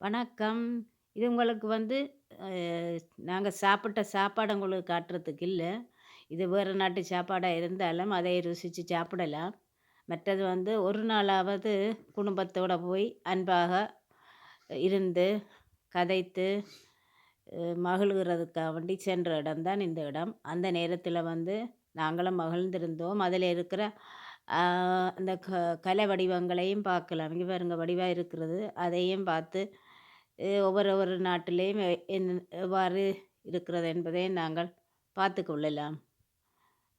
வணக்கம். இது உங்களுக்கு வந்து அ நாங்க சாப்பிட்ட சாப்பாடு உங்களுக்கு காட்டுறதுக்கு இல்ல. இது வேறு நாட்டு சாப்பாடா இருந்தாலும் அதை ருசிச்சு சாப்பிடலாம். மற்றது வந்து ஒரு நாளாவது குடும்பத்தோட போய் அன்பாக இருந்து, கதைத்து, அ மகிழ்கிறதுக்காக வேண்டி சென்ற இடம் தான் இந்த இடம். அந்த நேரத்தில வந்து நாங்களும் மகிழ்ந்திருந்தோம். அதில இருக்கிற அ அந்த க கலை வடிவங்களையும் பார்க்கலாம். இங்க பாருங்க வடிவா இருக்கிறது. அதையும் பார்த்து ஒவ்வொரு ஒவ்வொரு நாட்டிலையும் என் எவ்வாறு இருக்கிறது என்பதை நாங்கள் பார்த்து கொள்ளலாம்.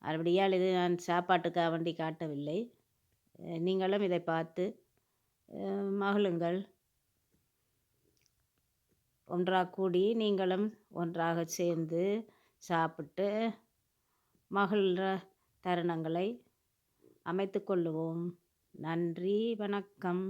அப்படியால் இது நான் சாப்பாட்டுக்காக வேண்டி காட்டவில்லை. நீங்களும் இதை பார்த்து மகிழுங்கள். ஒன்றாக கூடி நீங்களும் ஒன்றாக சேர்ந்து சாப்பிட்டு மகிழ்ற தருணங்களை அமைத்து கொள்ளுவோம். நன்றி, வணக்கம்.